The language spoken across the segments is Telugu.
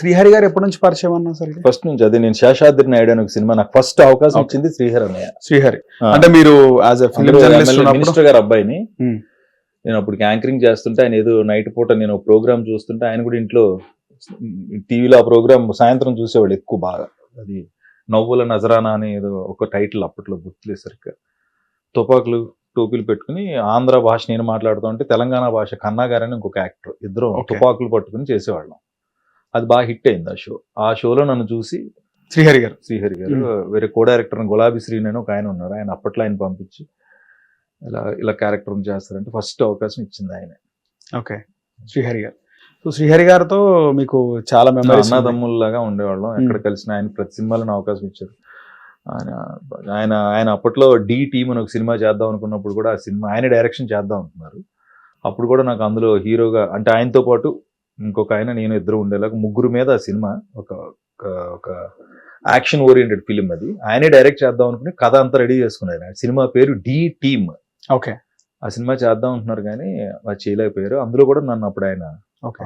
శ్రీహరి గారు ఎప్పటి నుంచి పరిచయం అన్నా సార్ ఫస్ట్ నుంచి అదే నేను శేషాద్రి నాయుడు అనే ఒక సినిమా నాకు ఫస్ట్ అవకాశం. ఇచ్చింది శ్రీహర్ అన్నయ్య శ్రీహరి. అంటే మీరు యాజ్ మినిస్టర్ గారు అబ్బాయిని Hmm. నేను అప్పుడు యాంకరింగ్ చేస్తుంటే ఆయన ఏదో నైట్ పూట నేను ప్రోగ్రామ్ చూస్తుంటే ఆయన కూడా ఇంట్లో టీవీలో ఆ ప్రోగ్రామ్ సాయంత్రం చూసేవాళ్ళు ఎక్కువ బాగా అది నవ్వుల నజరానా అని ఏదో ఒక టైటిల్ అప్పట్లో గుర్తులేదు సరిగ్గా తుపాకులు టోపీలు పెట్టుకుని ఆంధ్ర భాష నేను మాట్లాడుతూ ఉంటే తెలంగాణ భాష కన్నా గారని ఇంకొక యాక్టర్ ఇద్దరు. తుపాకులు పట్టుకుని చేసేవాళ్ళం అది బాగా హిట్ అయింది ఆ షో. ఆ షోలో నన్ను చూసి శ్రీహరి గారు. శ్రీహరి గారు వేరే కో డైరెక్టర్ గులాబీ శ్రీని అని ఒక ఆయన ఉన్నారు. ఆయన అప్పట్లో ఆయన పంపించి ఇలా ఇలా క్యారెక్టర్ చేస్తారంటే ఫస్ట్ అవకాశం ఇచ్చింది ఆయన. ఓకే. శ్రీహరి గారు. సో శ్రీహరి గారితో మీకు చాలా మెమరీస్ అన్నదమ్ముల్లాగా ఉండేవాళ్ళం. ఎక్కడ కలిసిన ఆయన ప్రతి సినిమాలో నాకు అవకాశం ఇచ్చారు. ఆయన ఆయన ఆయన అప్పట్లో డి టీమ్ అని ఒక సినిమా చేద్దాం అనుకున్నప్పుడు కూడా ఆ సినిమా ఆయన డైరెక్షన్ చేద్దాం అనుకున్నారు అప్పుడు కూడా నాకు అందులో హీరోగా అంటే ఆయనతో పాటు ఇంకొక ఆయన నేను ఇద్దరు ఉండేలాగా ముగ్గురు మీద ఆ సినిమా ఒక ఒక- యాక్షన్ ఓరియంటెడ్ ఫిలిం అది. ఆయనే డైరెక్ట్ చేద్దాం అనుకుని కథ అంతా రెడీ చేసుకున్నారు ఆయన. సినిమా పేరు డి టీమ్. ఓకే. ఆ సినిమా చేద్దాం అంటున్నారు కానీ అది చేయలేకపోయారు. అందులో కూడా నన్ను అప్పుడు ఆయన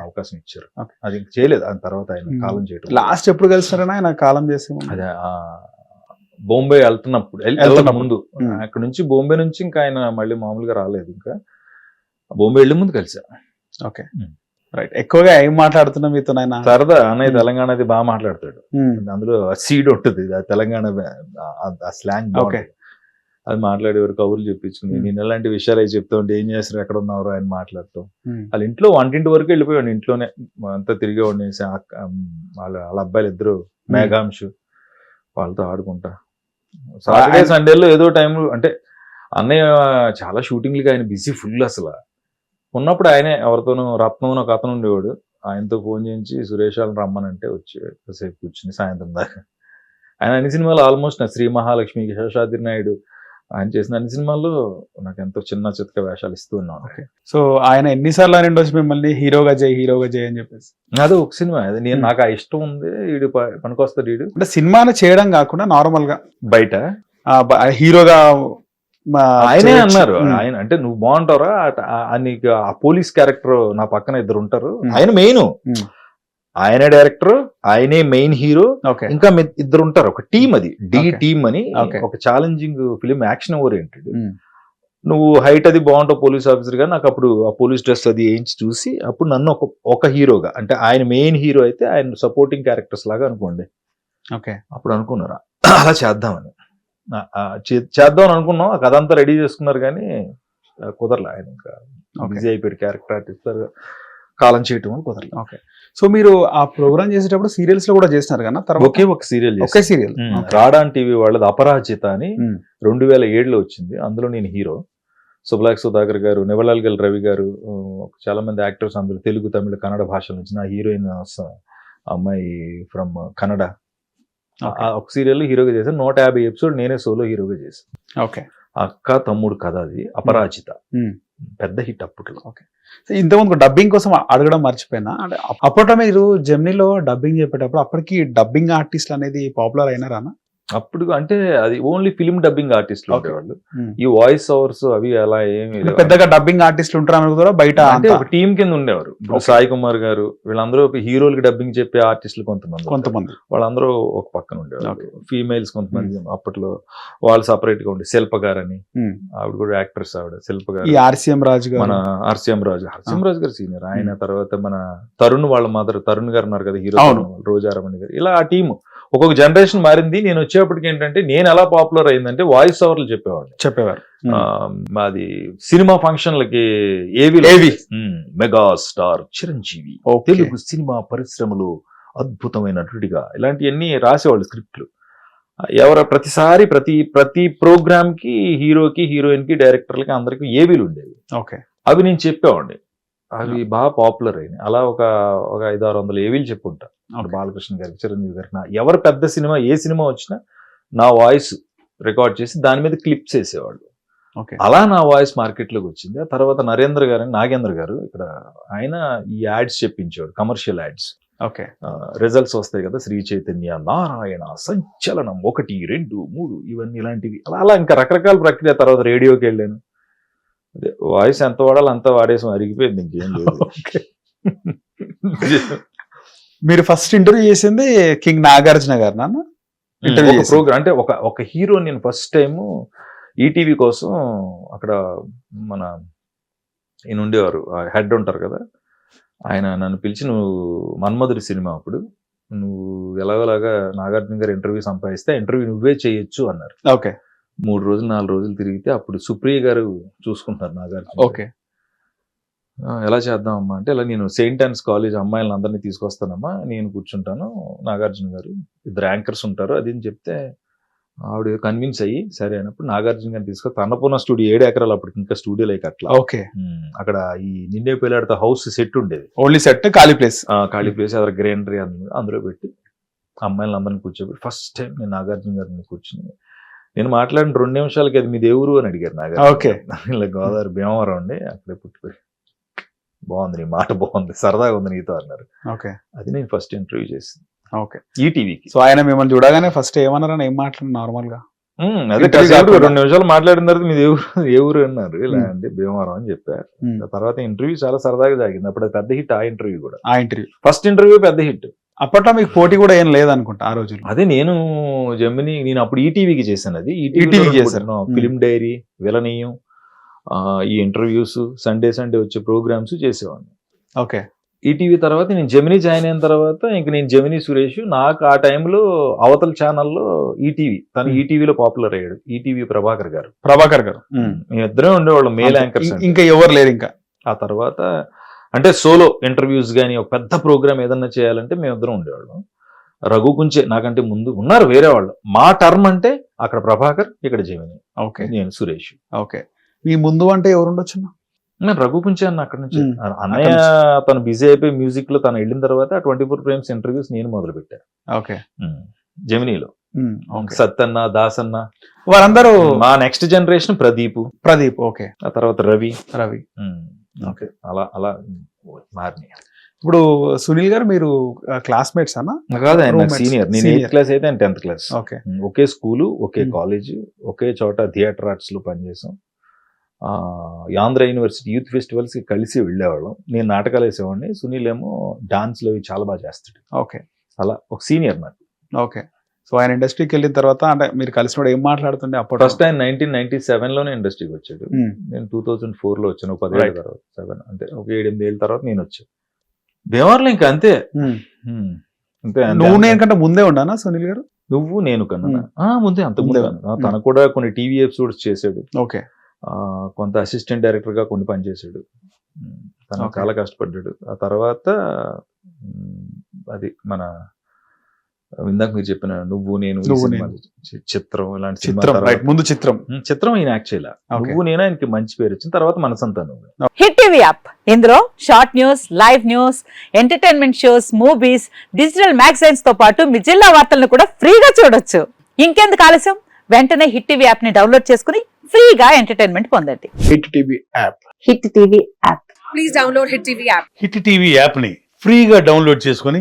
అవకాశం ఇచ్చారు. అది చేయలేదు. దాని తర్వాత ఆయన. కాలం చేయటం. లాస్ట్ ఎప్పుడు కలిసినారని ఆయన కాలం చేసి అదే బొంబే వెళ్తున్నప్పుడు వెళ్- వెళ్తున్నప్పుడు. వెళ్ళక ముందు. అక్కడ నుంచి బొంబే నుంచి ఇంకా ఆయన మళ్ళీ మామూలుగా రాలేదు. ఇంకా బొంబే వెళ్ళే ముందు కలిసా. ఓకే. రైట్ ఎక్కువగా ఏం మాట్లాడుతున్నా మీతో ఆయన సరదా అన్నయ్య Hmm. తెలంగాణది బాగా మాట్లాడతాడు. అందులో సీడ్ ఉంటుంది తెలంగాణ ఆ- స్లాంగ్ Okay. అది మాట్లాడేవారు కబుర్లు చెప్పించుకుని Hmm. నేను ఎలాంటి విషయాలు అవి చెప్తా ఉంటే ఏం చేస్తారు? ఎక్కడ ఉన్నారు ఆయన మాట్లాడటం Hmm. వాళ్ళ ఇంట్లో వంటింటి వరకు వెళ్ళిపోయాడు ఇంట్లోనే అంతా తిరిగేవాడిని. వాళ్ళ వాళ్ళ అబ్బాయిలు ఇద్దరు మేఘాంశు వాళ్ళతో ఆడుకుంటా. సాటర్డే సండేలో ఏదో టైం అంటే అన్నయ్య చాలా షూటింగ్లకి ఆయన బిజీ ఫుల్ అసలు. ఉన్నప్పుడు ఆయనే ఎవరితోనూ రత్నం ఒక అతను ఉండేవాడు. ఆయనతో ఫోన్ చేయించి సురేష్ వాళ్ళని రమ్మనంటే వచ్చి కాసేపు కూర్చుని సాయంత్రం దాకా. ఆయన అన్ని సినిమాలు ఆల్మోస్ట్ నా శ్రీ మహాలక్ష్మి శేషాద్రి నాయుడు ఆయన చేసిన అన్ని సినిమాల్లో నాకు ఎంతో చిన్న చితక వేషాలు ఇస్తూ ఉన్నాను. సో ఆయన ఎన్నిసార్లు అని వచ్చి మిమ్మల్ని హీరోగా చేయి హీరోగా చేయి అని చెప్పేసి? అదే ఒక సినిమా. అది నేను. నాకు ఆ ఇష్టం ఉంది. వీడు పనికొస్తాడు వీడు అంటే సినిమాని చేయడం కాకుండా నార్మల్గా బయట హీరోగా ఆయనే. అన్నారు. ఆయన అంటే నువ్వు బాగుంటారా నీకు ఆ పోలీస్ క్యారెక్టర్ నా పక్కన ఇద్దరు ఉంటారు. ఆయన మెయిన్. ఆయనే డైరెక్టర్ ఆయనే మెయిన్ హీరో ఇంకా ఇద్దరు ఉంటారు ఒక టీం అది డి. టీమ్ అని. ఒక ఛాలెంజింగ్ ఫిలిం యాక్షన్ ఓరియంటెడ్. నువ్వు హైట్ అది బాగుంటావు పోలీస్ ఆఫీసర్గా నాకు అప్పుడు ఆ పోలీస్ డ్రెస్ అది వేయించి చూసి అప్పుడు నన్ను ఒక ఒక హీరోగా అంటే ఆయన మెయిన్ హీరో అయితే ఆయన సపోర్టింగ్ క్యారెక్టర్స్ లాగా అనుకోండి ఓకే అప్పుడు అనుకున్నారా అలా చేద్దామని చేద్దాం అని అనుకున్నాం. ఆ కథ అంతా రెడీ చేసుకున్నారు కానీ కుదరలే. ఆయన ఇంకా బిజీ అయిపోయాడు. క్యారెక్టర్ ఆర్టిస్ట్ కాలం చేయటం అని కుదరలే ఓకే. సో మీరు ఆ ప్రోగ్రామ్ చేసేటప్పుడు సీరియల్స్లో కూడా చేసినారు కదా తర్వాత? ఒకే ఒక సీరియల్ ఒకే సీరియల్. రాడాన్ టీవీ వాళ్ళది అపరాజిత అని. రెండు వేల ఏడులో వచ్చింది. అందులో నేను హీరో. సుబ్లాక్ సుధాకర్ గారు నివలాల్ గల్ రవి గారు చాలా మంది యాక్టర్స్ అందరూ తెలుగు తమిళ కన్నడ భాషల నుంచి నా హీరోయిన్ అమ్మాయి ఫ్రమ్ కన్నడ. ఒక సీరియల్ హీరోగా చేశాను. నూట యాభై ఎపిసోడ్ నేనే సోలో హీరోగా చేశాను. ఓకే. అక్క తమ్ముడు కథ అది. అపరాజిత. పెద్ద హిట్ అప్పట్లో. సో ఇంతకుముందు డబ్బింగ్ కోసం అడగడం మర్చిపోయినా? అంటే అప్- అప్పట్లో మీరు జెమినీలో డబ్బింగ్ చెప్పేటప్పుడు అప్పటికి డబ్బింగ్ ఆర్టిస్ట్ అనేది పాపులర్ అయినారా? అప్పుడు అంటే అది ఓన్లీ ఫిల్మ్ డబ్బింగ్ ఆర్టిస్టులు. ఉండేవాళ్ళు. ఉమ్. ఈ వాయిస్ ఓవర్స్ అవి అలా ఏమి పెద్దగా డబ్బింగ్ ఆర్టిస్టులు ఉంటారు కూడా బయట అంటే ఒక టీం కింద ఉండేవారు. సాయి కుమార్ గారు వీళ్ళందరూ హీరోలకి డబ్బింగ్ చెప్పే ఆర్టిస్టులు కొంతమంది. కొంతమంది. వాళ్ళందరూ ఒక పక్కన ఉండేవారు. ఫీమేల్స్ కొంతమంది అప్పట్లో వాళ్ళు సపరేట్గా ఉండే. శిల్ప గారు అని. ఉమ్. ఆవిడ కూడా యాక్ట్రెస్ ఆవిడ శిల్ప గారు. ఆర్సీఎం రాజు మన హర్షియం రాజు. హర్షియం రాజు గారు సీనియర్ ఆయన తర్వాత మన తరుణ్ వాళ్ళ మదర్ తరుణ్ గారు ఉన్నారు కదా హీరో. రోజారమణి గారు. ఇలా ఆ టీం ఒక్కొక్క జనరేషన్ మారింది. నేను వచ్చేప్పటికి ఏంటంటే నేను ఎలా పాపులర్ అయిందంటే వాయిస్ ఓవర్లు చెప్పేవాడిని. చెప్పేవారు. మాది సినిమా ఫంక్షన్లకి ఏవి ఏవి? Mega star Chiranjeevi. తెలుగు సినిమా పరిశ్రమలో అద్భుతమైన నటుడిగా ఇలాంటివన్నీ రాసేవాళ్ళు స్క్రిప్ట్లు. ఎవర ప్రతిసారి ప్రతి ప్రతి ప్రోగ్రామ్కి హీరోకి హీరోయిన్కి డైరెక్టర్లకి అందరికి ఏవీలు ఉండేవి. ఓకే. అవి నేను చెప్పేవాడిని. అవి బాగా పాపులర్ అయినాయి. అలా ఒక ఒక ఐదు ఆరు వందల ఏవీలు చెప్పుంటా. బాలకృష్ణ గారికి చిరంజీవి గారికి నా ఎవరు పెద్ద సినిమా ఏ సినిమా వచ్చినా నా వాయిస్ రికార్డ్ చేసి దాని మీద క్లిప్స్ వేసేవాళ్ళు ఓకే అలా నా వాయిస్ మార్కెట్లోకి వచ్చింది. ఆ తర్వాత నరేంద్ర గారు నాగేంద్ర గారు ఇక్కడ ఆయన ఈ యాడ్స్ చెప్పించేవాడు కమర్షియల్ యాడ్స్. ఓకే రిజల్ట్స్ వస్తాయి కదా శ్రీ చైతన్య నారాయణ సంచలనం ఒకటి రెండు మూడు ఇవన్నీ ఇలాంటివి. అలా అలా ఇంకా రకరకాల ప్రక్రియ తర్వాత రేడియోకి వెళ్ళాను. అదే వాయిస్ ఎంత వాడాలో అంత వాడేసాం అరిగిపోయింది ఇంకేం లేదు. మీరు ఫస్ట్ ఇంటర్వ్యూ చేసింది కింగ్ నాగార్జున గారు నాన్న? చేసి. ప్రోగ్రామ్ అంటే ఒక ఒక హీరో నేను ఫస్ట్ టైం ఈటీవీ కోసం అక్కడ మన ఈయన ఉండేవారు హెడ్ ఉంటారు కదా ఆయన నన్ను పిలిచి నువ్వు మన్మధుడి సినిమా అప్పుడు నువ్వు ఎలాగోలాగా నాగార్జున గారు ఇంటర్వ్యూ సంపాదిస్తే ఇంటర్వ్యూ నువ్వే చేయొచ్చు అన్నారు. ఓకే. మూడు రోజులు నాలుగు రోజులు తిరిగితే అప్పుడు సుప్రియ గారు చూసుకుంటారు నాగార్జున ఓకే. ఎలా చేద్దాం అమ్మా? అంటే ఇలా నేను సెయింట్ ఆన్స్ కాలేజ్ అమ్మాయిలను అందరినీ తీసుకొస్తానమ్మా నేను కూర్చుంటాను నాగార్జున గారు ఇద్దరు యాంకర్స్ ఉంటారు అది అని చెప్తే ఆవిడ కన్విన్స్ అయ్యి సరే అయినప్పుడు నాగార్జున గారిని తీసుకొని అన్నపూర్ణ స్టూడియో ఏడు ఎకరాలు అప్పటికి ఇంకా స్టూడియో లైక్ అట్లా. ఓకే. అక్కడ ఈ నిండే పిల్లాడితో హౌస్ సెట్ ఉండేది. ఓన్లీ సెట్ ఖాళీ ప్లేస్. ఖాళీ ప్లేస్ అక్కడ గ్రీనరీ అందులో పెట్టి అమ్మాయిలను అందరిని కూర్చోబెట్టి ఫస్ట్ టైం నేను నాగార్జున గారిని కూర్చుని నేను మాట్లాడిన రెండు నిమిషాలకి అది మీ దేవురు అని అడిగారు Okay. గారు. ఇలా గోదావరి భీమవరం అండి అక్కడే పుట్టిపోయి. బాగుంది నీ మాట బాగుంది సరదాగా ఉంది నీతో అన్నారు. ఓకే. అది నేను ఫస్ట్ ఇంటర్వ్యూ చేసింది. ఓకే. ఈటీవీకి సో ఆయన మిమ్మల్ని చూడగానే ఫస్ట్ ఏమన్నారని ఏం మాట్లాడు నార్మల్గా అదే. రెండు నిమిషాలు మాట్లాడిన తర్వాత మీ దేవురు ఏ ఊరు అన్నారు. ఇలా. అండి భీమవరం అని చెప్పారు. తర్వాత ఇంటర్వ్యూ చాలా సరదాగా సాగింది అప్పుడు పెద్ద హిట్ ఆ ఇంటర్వ్యూ కూడా. ఆ ఇంటర్వ్యూ. ఫస్ట్ ఇంటర్వ్యూ పెద్ద హిట్. అప్పట్లో మీకు పోటీ కూడా ఏం లేదనుకుంటా ఆ రోజుల్లో అదే నేను జమిని నేను అప్పుడు ఈటీవీకి చేశాను అది ETV కి చేశారు. Hmm. ఫిలిం డైరీ విలనీయం ఈ ఇంటర్వ్యూస్ సండే సండే వచ్చే ప్రోగ్రామ్స్ చేసేవాడిని ఓకే ఈటీవీ తర్వాత నేను జమినీ జాయిన్ అయిన తర్వాత ఇంక నేను జమినీ సురేష్ నాకు ఆ టైంలో అవతల ఛానల్లో ఈటీవీ తను. ఈటీవీలో పాపులర్ అయ్యాడు ఈటీవీ ప్రభాకర్ గారు ప్రభాకర్ గారు. మేమిద్దరం ఉండేవాళ్ళం మేల్. యాంకర్స్ ఇం- ఇంకా ఎవరు లేరు ఇంకా ఆ తర్వాత అంటే సోలో ఇంటర్వ్యూస్ కానీ ఒక పెద్ద ప్రోగ్రామ్ ఏదన్నా చేయాలంటే మేమిద్దరం ఉండేవాళ్ళం. రఘు కుంచే నాకంటే ముందు ఉన్నారు వేరే వాళ్ళు. మా టర్మ్ అంటే అక్కడ ప్రభాకర్ ఇక్కడ జమిని. ఓకే. నేను సురేష్. ఓకే. మీ ముందు అంటే ఎవరు ఉండొచ్చు నేను రఘు కుంచే అన్న అక్కడ నుంచి. అన్నయ్య తను బిజీ అయిపోయి మ్యూజిక్లో తను వెళ్ళిన తర్వాత ట్వంటీ ఫోర్ ఫ్రేమ్స్ ఇంటర్వ్యూస్ నేను మొదలు పెట్టాను ఓకే జమినీలో. సత్తన్న దాసన్న. వారందరూ మా next generation Pradeep. Pradeep okay. ఆ తర్వాత రవి. రవి. ఓకే అలా అలా మారినాయి. ఇప్పుడు సునీల్ గారు మీరు క్లాస్మేట్స్ అన్న కాదు ఆయన. సీనియర్ నేను. ఎయిత్ క్లాస్ అయితే ఆయన టెన్త్ క్లాస్ ఓకే ఒకే స్కూలు ఒకే Hmm. కాలేజ్ ఒకే చోట థియేటర్ ఆర్ట్స్లో పనిచేసాం. ఆంధ్ర యూనివర్సిటీ యూత్ ఫెస్టివల్స్కి కలిసి వెళ్ళేవాళ్ళం. నేను నాటకాలు వేసేవాడిని. సునీల్ ఏమో డాన్స్ అవి చాలా బాగా చేస్తాడు. ఓకే అలా ఒక సీనియర్ నాకు. ఓకే సో ఆయన ఇండస్ట్రీకి వెళ్ళిన తర్వాత అంటే మీరు కలిసినప్పుడు ఏం మాట్లాడుతుండే అప్పుడు ఫస్ట్ ఆయన నైన్టీన్ నైన్టీ సెవెన్లోనే ఇండస్ట్రీకి వచ్చాడు. ఉమ్, నేను టూ థౌజండ్ ఫోర్లో వచ్చాను Right. తర్వాత సెవెన్ అంటే ఒక ఏడెనిమిది ఏళ్ళ తర్వాత నేను వచ్చాను భీమవరంలో ఇంకా అంతే. ఉమ్. Hmm. అంతే అంతే. నువ్వు నేను కంటే ముందే ఉన్నానా సునీల్ గారు? నువ్వు నేను కన్నా. ముందే అంత ముందే. తను కూడా కొన్ని టీవీ ఎపిసోడ్స్ చేశాడు ఓకే. కొంత అసిస్టెంట్ డైరెక్టర్గా కొన్ని పనిచేశాడు తను. చాలా కష్టపడ్డాడు. ఆ తర్వాత అది మన ఇందాక మీరు చెప్పిన నువ్వు నేను చిత్రం ఇలాంటి సినిమా చిత్రం ముందు చిత్రం. చిత్రం ఈయన యాక్చువల్ Okay. నువ్వు నేను ఆయనకి మంచి పేరు వచ్చిన తర్వాత Manasantha Nuvvu. Hit TV app. ఇందులో short news live news entertainment shows movies digital మ్యాగజైన్స్తో పాటు మీ జిల్లా వార్తలను కూడా ఫ్రీగా చూడొచ్చు. ఇంకెందుకు ఆలస్యం? వెంటనే హిట్ టీవీ యాప్ని డౌన్లోడ్ చేసుకుని ఫ్రీగా ఎంటర్టైన్మెంట్ పొందండి. Hit TV app. Hit TV app. Please download Hit TV app. Hit TV యాప్ని ఫ్రీగా డౌన్లోడ్ చేసుకొని